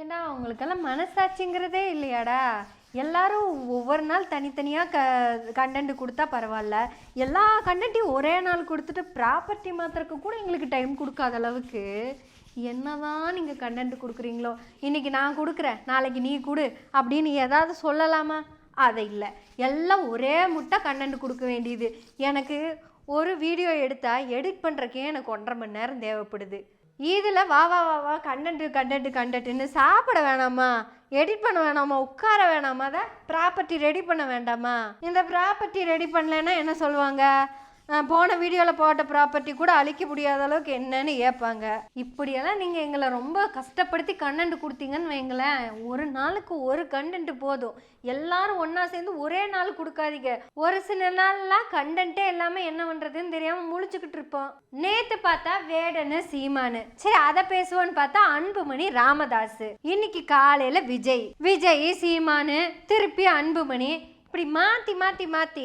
ஏன்னா அவங்களுக்கெல்லாம் மனசாட்சிங்கிறதே இல்லையாடா? எல்லாரும் ஒவ்வொரு நாள் தனித்தனியாக க கண்டென்ட் கொடுத்தா பரவாயில்ல. எல்லா கண்டென்ட்டையும் ஒரே நாள் கொடுத்துட்டு ப்ராப்பர்ட்டி மாத்திரக்கு கூட எங்களுக்கு டைம் கொடுக்காத அளவுக்கு. என்னதான் நீங்கள் கண்டென்ட் கொடுக்குறீங்களோ? இன்னைக்கு நான் கொடுக்குறேன் நாளைக்கு நீ கொடு அப்படின்னு ஏதாவது சொல்லலாமா? அதை இல்லை. எல்லாம் ஒரே முட்டை கண்டென்ட் கொடுக்க வேண்டியது. எனக்கு ஒரு வீடியோ எடுத்தால் எடிட் பண்ணுறக்கே எனக்கு ஒன்றரை மணி நேரம் தேவைப்படுது. இதில் வா வா வா வா கண்டென்ட்டு கண்டென்ட்டு கண்டென்ட்டுன்னு சாப்பிட வேணாமா? எடிட் பண்ண வேணாமா? உட்கார வேணாமா? அதை ப்ராப்பர்ட்டி ரெடி பண்ண வேண்டாமா? இந்த ப்ராப்பர்ட்டி ரெடி பண்ணலைன்னா என்ன சொல்லுவாங்க? போன வீடியோவில் போட்ட ப்ராப்பர்ட்டி கூட அழிக்க முடியாத அளவுக்கு என்னன்னு ஏற்பாங்க இப்படியெல்லாம் நீங்கள் எங்களை ரொம்ப கஷ்டப்படுத்தி கண்டென்ட் கொடுத்தீங்கன்னு வைங்களேன். ஒரு நாளுக்கு ஒரு கண்டென்ட் போதும். எல்லாரும் ஒன்றா சேர்ந்து ஒரே நாள் கொடுக்காதீங்க. ஒரு சில நாள்லாம் கண்டென்ட்டே எல்லாமே என்ன பண்ணுறதுன்னு தெரியாமல் முழிச்சுக்கிட்டு இருப்போம். நேற்று பார்த்தா வேடனு சீமானு. சரி அதை பேசுவோன்னு பார்த்தா அன்புமணி ராமதாஸ் இன்னைக்கு காலையில் விஜய். விஜய் சீமானு திருப்பி அன்புமணி இப்படி மாற்றி மாற்றி மாற்றி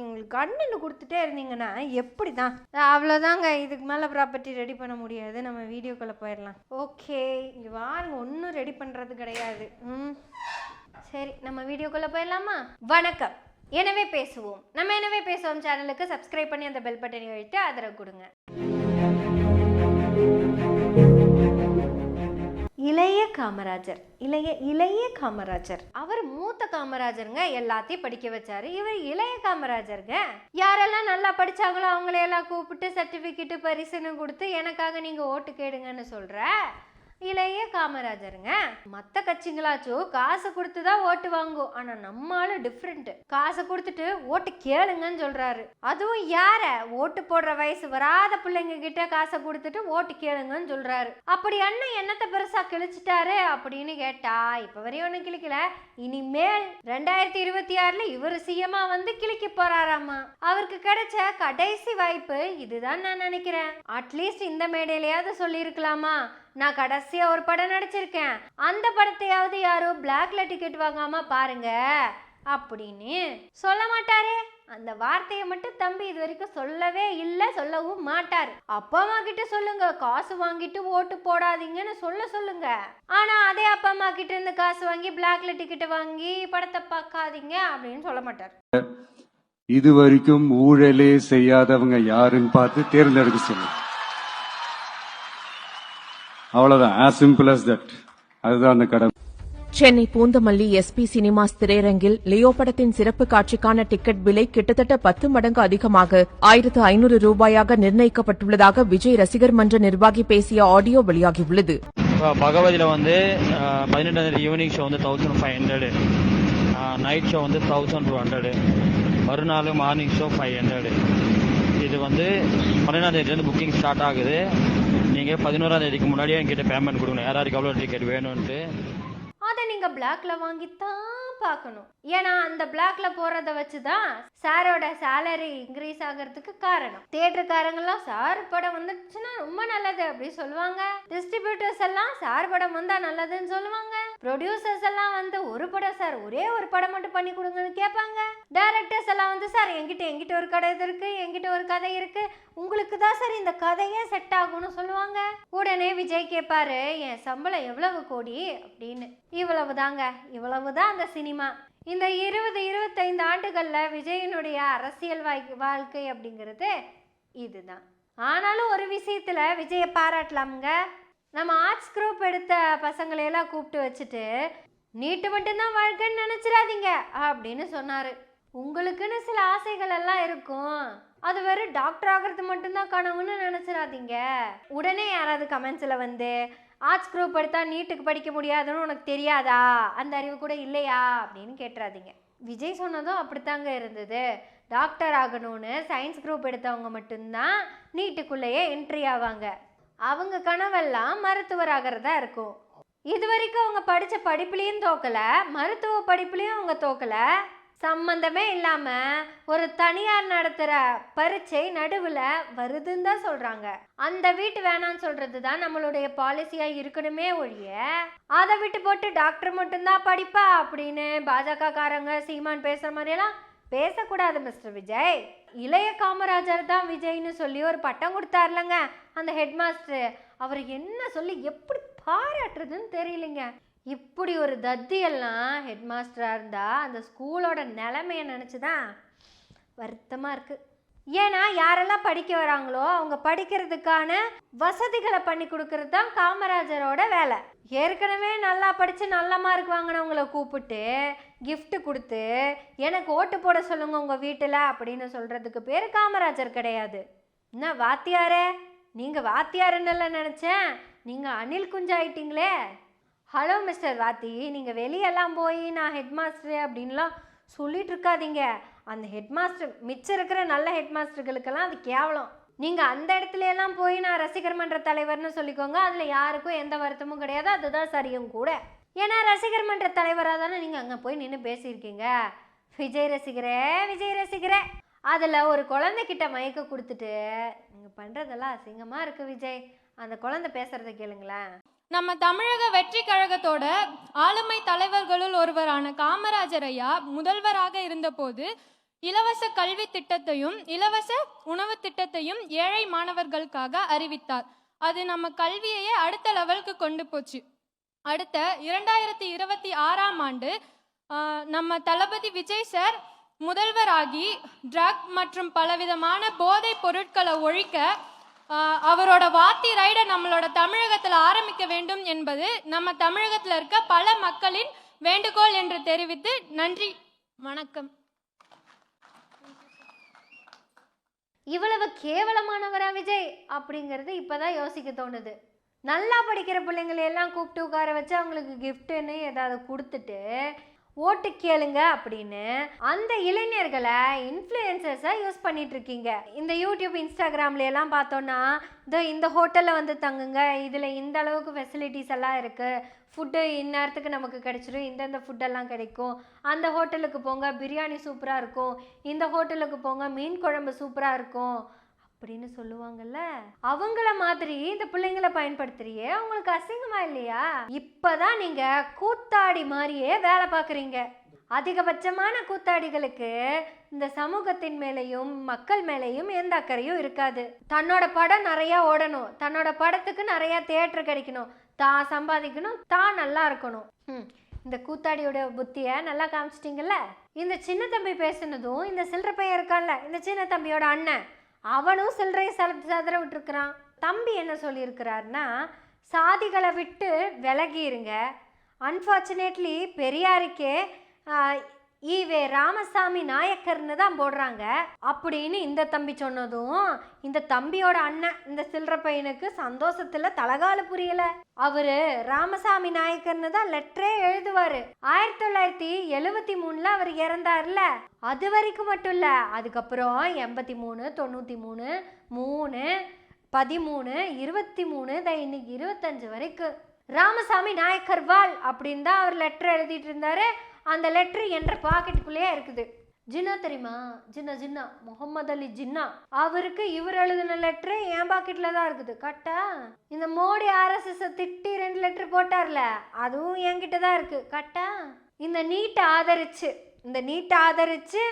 எங்களுக்கு கண்டென்ட் கொடுத்துட்டே இருந்தீங்கன்னா எப்படி தான் அவ்வளோதாங்க இதுக்கு மேலே ப்ராப்பர்ட்டி ரெடி பண்ண முடியாது. நம்ம வீடியோக்குள்ளே போயிடலாம் ஓகே இங்கே வாருங்க ஒன்றும் ரெடி பண்ணுறது கிடையாது. ம் சரி நம்ம வீடியோக்குள்ளே போயிடலாமா வணக்கம். எனவே பேசுவோம். நம்ம எனவே பேசுவோம் சேனலுக்கு சப்ஸ்கிரைப் பண்ணி அந்த பெல் பட்டனை வைத்து ஆதரவு கொடுங்க. இளைய காமராஜர் இளைய இளைய காமராஜர். அவர் மூத்த காமராஜருங்க எல்லாத்தையும் படிக்க வச்சாரு. இவர் இளைய காமராஜருங்க. யாரெல்லாம் நல்லா படிச்சாங்களோ அவங்களையெல்லாம் கூப்பிட்டு சர்டிபிகேட்டு பரிசுன்னு கொடுத்து எனக்காக நீங்க ஓட்டு கேடுங்கன்னு சொல்ற? இளைய காமராஜருங்க. மற்ற கட்சிங்களாச்சும் காசு கொடுத்து தான் ஓட்டு வாங்கும் ஆனா நம்ம ஆளு டிஃப்ரெண்ட் காசை கொடுத்துட்டு ஓட்டு கேளுங்கன்னு சொல்றாரு. அதுவும் யார? ஓட்டு போடுற வயசு வராத பிள்ளைங்க கிட்ட காசை கொடுத்துட்டு ஓட்டு கேளுங்கன்னு சொல்றாரு. அப்படி அண்ணன் என்னத்தை பெருசா கிழிச்சிட்டாரு அப்படின்னு கேட்டா இப்ப வரையும் ஒன்றும் கிழிக்கல. இனிமேல் ரெண்டாயிரத்தி இருபத்தி ஆறுல இவர் சிஎம்மா வந்து கிழிக்க போறாராமா? அவருக்கு கிடைச்ச கடைசி வாய்ப்பு இதுதான் நான் நினைக்கிறேன். அட்லீஸ்ட் இந்த மேடையிலையாவது சொல்லியிருக்கலாமா? நான் கடைசியாக ஒரு படம் நடிச்சிருக்கேன். அந்த படத்தையாவது யாரும் பிளாக்ல டிக்கெட் வாங்காம பாருங்க அப்படின்னு சொல்ல மாட்டாரே. அந்த வார்த்தையை மட்டும் தம்பி இது வரைக்கும் சொல்லவே இல்லை சொல்லவும் மாட்டார். அப்பா அம்மா கிட்ட சொல்லுங்க காசு வாங்கிட்டு ஓட்டு போடாதீங்கன்னு சொல்ல சொல்லுங்க. ஆனா அதே அப்பா அம்மா கிட்ட இருந்து காசு வாங்கி பிளாக்ல டிக்கெட் வாங்கி படத்தை பார்க்காதீங்க அப்படின்னு சொல்ல மாட்டார். இது வரைக்கும் ஊழலே செய்யாதவங்க யாருன்னு பார்த்து தேர்ந்தெடுக்க சொல்லுங்க. அவ்வளவுதான். As simple as that. அதுதான் அந்த கடமை. சென்னை பூந்தமல்லி எஸ்பி சினிமாஸ் திரையரங்கில் லியோ படத்தின் சிறப்பு காட்சிக்கான டிக்கெட் விலை கிட்டத்தட்ட பத்து மடங்கு அதிகமாக ஆயிரத்து ஐநூறு ரூபாயாக நிர்ணயிக்கப்பட்டுள்ளதாக விஜய் ரசிகர் மன்ற நிர்வாகி பேசிய ஆடியோ வெளியாகியுள்ளது. பகவதியில் வந்து பதினெட்டாம் தேதி ஈவினிங் ஷோ வந்து thousand five hundred night show வந்து தௌசண்ட் டூ ஹண்ட்ரடு மறுநாள் மார்னிங் ஷோ ஃபைவ் ஹண்ட்ரடு இது வந்து பன்னெண்டாம் தேதியிலேருந்து புக்கிங் ஸ்டார்ட் ஆகுது. நீங்கள் பதினோராம் தேதிக்கு முன்னாடியே என்கிட்ட பேமெண்ட் கொடுக்கணும் யாராருக்கு எவ்வளோ டிக்கெட் வேணும்ன்ட்டு. அதை நீங்க பிளாக்ல வாங்கித்தான் பார்க்கணும். ஏன்னா அந்த பிளாக்ல போறத வச்சு தான் சாரோட சேலரி இன்க்ரீஸ் ஆகிறதுக்கு காரணம். தியேட்டருக்காரங்கெல்லாம் சார் படம் வந்துச்சுன்னா ரொம்ப நல்லது அப்படி சொல்லுவாங்க. டிஸ்ட்ரிபியூட்டர்ஸ் எல்லாம் சார் படம் வந்தா நல்லதுன்னு சொல்லுவாங்க. ப்ரொடியூசர்ஸ் எல்லாம் வந்து ஒரு படம் சார் ஒரே ஒரு படம் மட்டும் பண்ணி கொடுங்கன்னு கேட்பாங்க. டேரக்டர்ஸ் எல்லாம் வந்து சார் என்கிட்ட என்கிட்ட ஒரு கதை இருக்கு என்கிட்ட ஒரு கதை இருக்கு. உங்களுக்கு தான் சார் இந்த கதையே செட் ஆகும்னு சொல்லுவாங்க. உடனே விஜய் கேட்பாரு என் சம்பளம் எவ்வளவு கோடி? அப்படின்னு. இவ்வளவு தாங்க இவ்வளவு தான் அந்த சினிமா. இந்த இருபது இருபத்தைந்து ஆண்டுகளில் விஜயனுடைய அரசியல் வாய்- வாழ்க்கை அப்படிங்கிறது இதுதான். ஆனாலும் ஒரு விஷயத்தில் விஜயை பாராட்டலாமுங்க. நம்ம ஆர்ட்ஸ் குரூப் எடுத்த பசங்களையெல்லாம் கூப்பிட்டு வச்சுட்டு நீட்டு மட்டும்தான் வாழ்க்கைன்னு நினச்சிடாதீங்க அப்படின்னு சொன்னார். உங்களுக்குன்னு சில ஆசைகள் எல்லாம் இருக்கும். அது வெறும் டாக்டர் ஆகிறது மட்டும்தான் கனவுன்னு நினச்சிடாதீங்க. உடனே யாராவது கமெண்ட்ஸில் வந்து ஆர்ட்ஸ் குரூப் எடுத்தால் நீட்டுக்கு படிக்க முடியாதுன்னு உனக்கு தெரியாதா? அந்த அறிவு கூட இல்லையா? அப்படின்னு கேட்டுறாதீங்க. விஜய் சொன்னதும் அப்படித்தாங்க இருந்தது. டாக்டர் ஆகணும்னு சயின்ஸ் குரூப் எடுத்தவங்க மட்டும்தான் நீட்டுக்குள்ளேயே என்ட்ரி ஆவாங்க. அவங்க கனவெல்லாம் மருத்துவர் ஆகிறதா இருக்கும். இது வரைக்கும் அவங்க படித்த படிப்புலேயும் தோக்கலை மருத்துவ படிப்புலேயும் அவங்க தோக்கலை. சம்மந்தமே இல்லாமல் ஒரு தனியார் நடத்துகிற பரீட்சை நடுவில் வருதுன்னு தான் சொல்கிறாங்க அந்த வீட்டு வேணான்னு சொல்கிறது தான் நம்மளுடைய பாலிசியாக இருக்கணுமே ஒழிய அதை விட்டு போட்டு டாக்டர் மட்டும்தான் படிப்பா அப்படின்னு பாஜக காரங்க சீமான் பேசுகிற மாதிரியெல்லாம் பேசக்கூடாது மிஸ்டர் விஜய். இளைய காமராஜர் தான் விஜய்னு சொல்லி ஒரு பட்டம் கொடுத்தாருலங்க அந்த ஹெட் மாஸ்டர் அவர் என்ன சொல்லி எப்படி பாராட்டுறதுன்னு தெரியலைங்க. இப்படி ஒரு தத்தியெல்லாம் ஹெட் மாஸ்டராக இருந்தால் அந்த ஸ்கூலோட நிலைமையை நினச்சி தான் வருத்தமாக இருக்குது ஏன்னா யாரெல்லாம் படிக்க வராங்களோ அவங்க படிக்கிறதுக்கான வசதிகளை பண்ணி கொடுக்கறது தான் காமராஜரோட வேலை. ஏற்கனவே நல்லா படித்து நல்ல மார்க் வாங்கினவங்கள கூப்பிட்டு கிஃப்ட் கொடுத்து எனக்கு ஓட்டு போட சொல்லுங்க உங்கள் வீட்டில் அப்படின்னு சொல்கிறதுக்கு பேர் காமராஜர் கிடையாது. என்ன வாத்தியாரே? நீங்கள் வாத்தியாருன்னு நினச்சேன். நீங்கள் அனில் குஞ்சாயிட்டீங்களே. ஹலோ மிஸ்டர் வாத்தி நீங்கள் வெளியெல்லாம் போய் நான் ஹெட்மாஸ்டர் அப்படின்லாம் சொல்லிட்டு இருக்காதீங்க. அந்த ஹெட்மாஸ்டர் மிச்சம் இருக்கிற நல்ல ஹெட்மாஸ்டர்களுக்கெல்லாம் அது கேவலம். நீங்கள் அந்த இடத்துல எல்லாம் போய் நான் ரசிகர் மன்ற தலைவர்னு சொல்லிக்கோங்க. அதில் யாருக்கும் எந்த வருத்தமும் கிடையாது. அதுதான் சரியும் கூட. ஏன்னா ரசிகர் மன்ற தலைவராக தானே நீங்கள் அங்கே போய் நின்று பேசியிருக்கீங்க? விஜய் ரசிகரே விஜய் ரசிகரே. அதில் ஒரு குழந்தைக்கிட்ட மயக்க கொடுத்துட்டு நீங்கள் பண்ணுறதெல்லாம் அசிங்கமாக இருக்குது விஜய். அந்த குழந்தை பேசுகிறத கேளுங்களேன். நம்ம தமிழக வெற்றி கழகத்தோட ஆளுமை தலைவர்களுள் ஒருவரான காமராஜர் ஐயா முதல்வராக இருந்தபோது இலவச கல்வி திட்டத்தையும் இலவச உணவு திட்டத்தையும் ஏழை மாணவர்களுக்காக அறிவித்தார். அது நம்ம கல்வியையே அடுத்த லெவலுக்கு கொண்டு போச்சு. அடுத்த இரண்டாயிரத்தி இருபத்தி ஆறாம் ஆண்டு நம்ம தளபதி விஜய் சார் முதல்வராகி ட்ரக் மற்றும் பலவிதமான போதைப் பொருட்களை ஒழிக்க அவரோட வாத்தி ரைடை நம்மளோட தமிழகத்தில் ஆரம்பிக்க வேண்டும் என்பது நம்ம தமிழகத்தில் இருக்க பல மக்களின் வேண்டுகோள் என்று தெரிவித்து நன்றி வணக்கம். இவ்வளவு கேவலமானவரா விஜய்? அப்படிங்கிறது இப்பதான் யோசிக்க தோணுது. நல்லா படிக்கிற பிள்ளைங்களை எல்லாம் கூப்பிட்டு உட்கார வச்சு அவங்களுக்கு கிஃப்ட்டுன்னு ஏதாவது கொடுத்துட்டு ஓட்டு கேளுங்க அப்படின்னு அந்த இளைஞர்களை இன்ஃப்ளூயன்சர்ஸாக யூஸ் பண்ணிட்டு இருக்கீங்க. இந்த யூடியூப் இன்ஸ்டாகிராம்ல எல்லாம் பார்த்தோன்னா இந்த இந்த ஹோட்டலில் வந்து தங்குங்க இதில் இந்த அளவுக்கு ஃபெசிலிட்டிஸ் எல்லாம் இருக்குது ஃபுட்டு இந்நேரத்துக்கு நமக்கு கிடைச்சிரும் இந்தந்த ஃபுட்டெல்லாம் கிடைக்கும். அந்த ஹோட்டலுக்கு போங்க பிரியாணி சூப்பராக இருக்கும். இந்த ஹோட்டலுக்கு போங்க மீன் குழம்பு சூப்பராக இருக்கும். அப்படின்னு சொல்லுவாங்கல்ல? அவங்கள மாதிரி இந்த பிள்ளைங்களை பயன்படுத்துறியே? அவங்களுக்கு அசிங்கமா இல்லையா? இப்பதான் நீங்க கூத்தாடி மாதிரியே வேலை பார்க்குறீங்க. அதிகபட்சமான கூத்தாடிகளுக்கு இந்த சமூகத்தின் மேலேயும் மக்கள் மேலேயும் எந்த அக்கறையும் இருக்காது. தன்னோட படம் நிறைய ஓடணும். தன்னோட படத்துக்கு நிறைய தேட்டர் கிடைக்கணும். தான் சம்பாதிக்கணும் தான் நல்லா இருக்கணும். ம், இந்த கூத்தாடியோட புத்தியை நல்லா காமிச்சிட்டிங்கல்ல? இந்த சின்ன தம்பி பேசுனதும் இந்த சில்லற பையன் இருக்கான்ல? இந்த சின்ன தம்பியோட அண்ணன். அவனும் சில்லறையை சல சதற விட்டுருக்குறான். தம்பி என்ன சொல்லியிருக்கிறாருன்னா சாதிகளை விட்டு விலகிருங்க. அன்ஃபார்ச்சுனேட்லி பெரியாருக்கே ஈவே ராமசாமி நாயக்கர்னு தான் போடுறாங்க. அப்படின்னு இந்த தம்பி சொன்னதும் இந்த தம்பியோட அண்ணன் இந்த சில்லற பையனுக்கு சந்தோஷத்துல தலகால புரியல. அவரு ராமசாமி நாயக்கர்னு தான் லெட்டரே எழுதுவாரு. ஆயிரத்தி தொள்ளாயிரத்தி எழுவத்தி மூணுல அவர் இறந்தார்ல. அது வரைக்கும் மட்டும் இல்ல அதுக்கப்புறம் எண்பத்தி மூணு தொண்ணூத்தி மூணு மூணு பதிமூணு இருபத்தி மூணு இன்னைக்கு இருபத்தஞ்சு வரைக்கும். ராமசாமி நாயக்கர் வால் அப்படின்னு தான் அவர் லெட்டர் எழுதிட்டு இருந்தாரு. அந்த லெட்ரு என்ற பாக்கெட்டுக்குள்ளேயே இருக்குது. ஜின்னா தெரியுமா? ஜின்னா ஜின்னா முகமது அலி ஜின்னா. அவருக்கு இவர் எழுதின லெட்ரு என் பாக்கெட்ல தான் இருக்குது. கரெக்டா? இந்த மோடி ஆர்எஸ்எஸ் திட்டி ரெண்டு லெட்டர் போட்டார்ல அதுவும் என்கிட்ட தான் இருக்கு. கரெக்டா? இந்த நீட்டை ஆதரிச்சு இந்த நீட்டை ஆதரிச்சு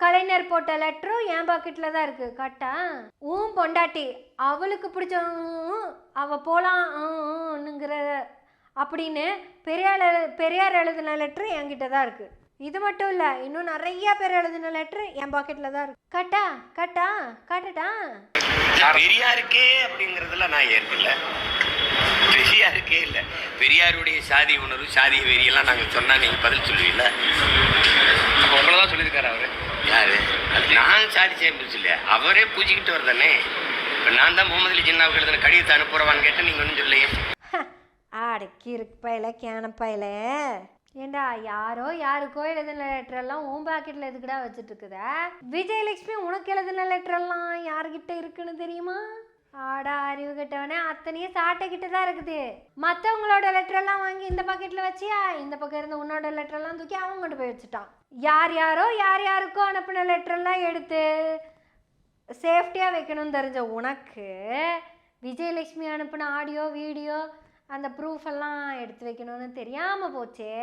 கலைஞர் போட்ட லெட்டரும் என் பாக்கெட்ல தான் இருக்கு. கரெக்டா? ஊம் பொண்டாட்டி அவளுக்கு பிடிச்ச ஊம், அவ போலாம்ங்கிற அப்படின்னு பெரியார் பெரியார் எழுதின லெட்டர் என்கிட்ட தான் இருக்கு. இது மட்டும் இல்லை இன்னும் நிறைய பேர் எழுதின லெட்டர் என் பாக்கெட்ல தான் இருக்கு. கட்டா கட்டா காட்டட்டா பெரியாருக்கே அப்படிங்கிறதுல நான் ஏற்கல. பெரியாருக்கே இல்லை. பெரியாருடைய சாதி உணர்வு சாதிய வெறியெல்லாம் நாங்கள் சொன்னா நீங்க பதில் சொல்லுவீங்களா? அப்போ உங்களை தான் சொல்லியிருக்காரு அவரு. யாரு? அது நான் சாதி சேர்ந்து இல்லையா? அவரே பூஜிக்கிட்டு வரதானே இப்போ நான் தான் முகமது அலி ஜின்னாவுக்கு எழுதின கடிதத்தை அனுப்புறவான்னு கேட்டால் நீங்கள் ஒன்றும் சொல்லையே அடக்கி இருக்கு பையில கேன பையில. ஏண்டா யாரோ யாருக்கோ எழுதின லெட்டர் எல்லாம் உன் பாக்கெட்ல எதுக்குடா வச்சுட்டு இருக்குத விஜயலட்சுமி உனக்கு எழுதின லெட்டர் எல்லாம் யார்கிட்ட இருக்குன்னு தெரியுமா? ஆடா அறிவு கெட்டவனே அத்தனையும் சாட்டை கிட்ட தான் இருக்குது. மற்றவங்களோட லெட்டர் எல்லாம் வாங்கி இந்த பாக்கெட்ல வச்சியா? இந்த பக்கம் இருந்த உன்னோட லெட்டர் எல்லாம் தூக்கி அவன் கொண்டு போய் வச்சுட்டான். யார் யாரோ யார் யாருக்கோ அனுப்பின லெட்டர் எல்லாம் எடுத்து சேஃப்டியாக வைக்கணும்னு தெரிஞ்ச உனக்கு விஜயலட்சுமி அனுப்பின ஆடியோ வீடியோ அந்த ப்ரூஃப் எல்லாம் எடுத்து வைக்கணும்னு தெரியாமல் போச்சே.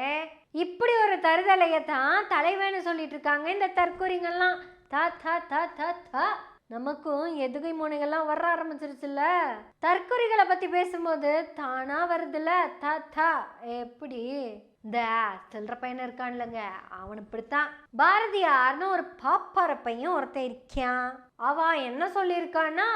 இப்படி ஒரு தருதலையை தான் தலைவன்னு சொல்லிட்டு இருக்காங்க இந்த தற்கொரிங்கெல்லாம் தா தா தா தா தா. நமக்கும் எதுகை முனைகள்லாம் வர ஆரம்பிச்சிருச்சுல்ல. தற்குறிகளை பற்றி பேசும்போது தானாக வருதுல்ல? த த. எப்படி? இந்த சில்லற பையன் இருக்கான்லங்க. அவன் இப்படித்தான். பாரதியார்னு ஒரு பாப்பார பையன் ஒருத்தன் இருக்கான். அவன் என்ன சொல்லியிருக்கான்னா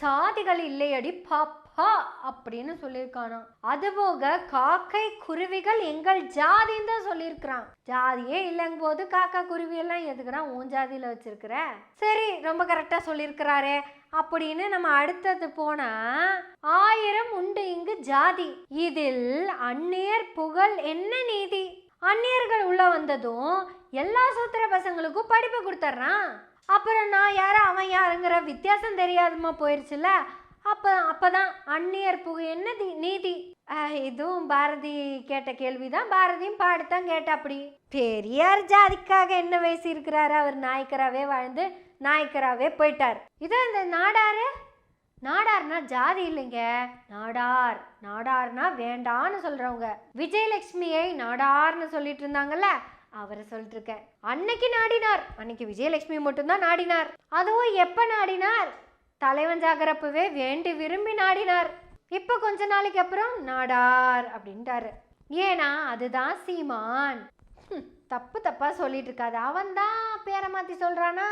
சாதிகள் இல்லையடி பாப்பா அப்படின்னு சொல்லியிருக்கானாம். அதுபோக காக்கை குருவிகள் எங்கள் ஜாதின்னு தான் சொல்லியிருக்கிறான். ஜாதியே இல்லைங்க போது காக்கா குருவி எல்லாம் உன் ஜாதியில் வச்சிருக்கிற? சரி ரொம்ப கரெக்டாக சொல்லியிருக்கிறாரே. அப்படின்னு நம்ம அடுத்தது போனா ஆயிரம் உண்டு இங்கு ஜாதி. இதில் அந்நியர் புகழ் என்ன நீதி? அந்நியர்கள் உள்ள வந்ததும் எல்லா சூத்திர பசங்களுக்கும் படிப்பு கொடுத்துட்றான் அப்புறம் நான் யாரு அவன் யாருங்கிற வித்தியாசம் தெரியாதமா போயிருச்சுல அப்போ அப்பதான் அந்நியர் புகை என்ன நீதி? இதுவும் பாரதி கேட்ட கேள்விதான். பாரதியும் பாடித்தான் கேட்டாப்படி பெரியார் ஜாதிக்காக என்ன வயசு இருக்கிறாரு அவர் நாயக்கராகவே வாழ்ந்து நாயக்கராவே போயிட்டார். இதான் இந்த நாடாரு. நாடார்னா ஜாதி இல்லைங்க. நாடார். நாடார்னா வேண்டான்னு சொல்றவங்க. விஜயலட்சுமியை நாடார்னு சொல்லிட்டு இருந்தாங்கல்ல அவரை சொல்லிட்டு இருக்கேன். அன்னைக்கு நாடினார். அன்னைக்கு விஜயலட்சுமி மட்டும்தான் நாடினார். அதுவும் எப்ப நாடினார்? தலைவன் ஜாகரப்பவே வேண்டி விரும்பி நாடினார். இப்போ கொஞ்ச நாளைக்கு அப்புறம் நாடார் அப்படின்ட்டாரு. ஏன்னா அதுதான் சீமான். தப்பு தப்பாக சொல்லிட்டு இருக்காது. அவன் தான் பேரை மாற்றி சொல்கிறானா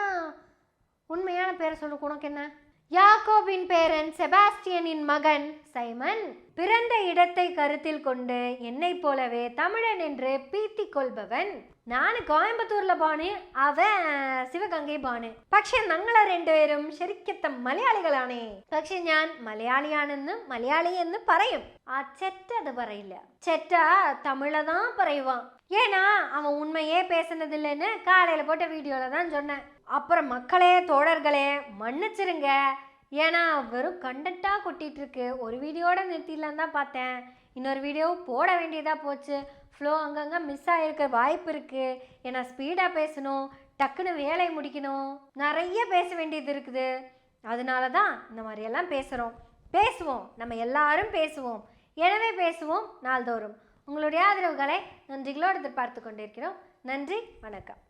உண்மையான பேரை சொல்லு உனக்கு என்ன? யாக்கோபின் பேரன் செபாஸ்டியனின் மகன் சைமன் பிறந்த இடத்தை கருத்தில் கொண்டு என்னைப் போலவே தமிழன் என்று பீத்திக் கொள்பவன். நான் കോയമ്പത്തൂരിലെ ബാണ് അവൻ ശിവഗംഗை ബാണ് പക്ഷെ ഞങ്ങളെ രണ്ടുപേരും ശരിക്കത്തെ മലയാളികളാണ് പക്ഷെ ഞാൻ മലയാളിയാണെന്ന് മലയാളി എന്ന് പറയും ആ ചെറ്റ അത് പറയില്ല ചെറ്റ தமிழை தான் பறைவான் ஏன்னா அவன் உண்மையே பேசுனதில்லைன்னு காலையில போட்ட வீடியோல தான் சொன்னேன் அப்புறம் மக்களே தோழர்களே மன்னிச்சிருங்க ஏன்னா வெறும் கண்டென்ட்டாக கொட்டிட்டு இருக்கு ஒரு வீடியோட நிறுத்திடலாம் தான் பார்த்தேன் இன்னொரு வீடியோ போட வேண்டியதாக போச்சு. ஃப்ளோ அங்கங்கே மிஸ் ஆகிருக்க வாய்ப்பு இருக்குது ஏன்னா ஸ்பீடாக பேசணும். டக்குன்னு வேலையை முடிக்கணும். நிறைய பேச வேண்டியது இருக்குது. அதனால தான் இந்த மாதிரியெல்லாம் பேசுகிறோம் பேசுவோம். நம்ம எல்லாரும் பேசுவோம். எனவே பேசுவோம் நாள்தோறும். உங்களுடைய ஆதரவுகளை நன்றிகளோடு எதிர்பார்த்து கொண்டிருக்கிறோம். நன்றி. வணக்கம்.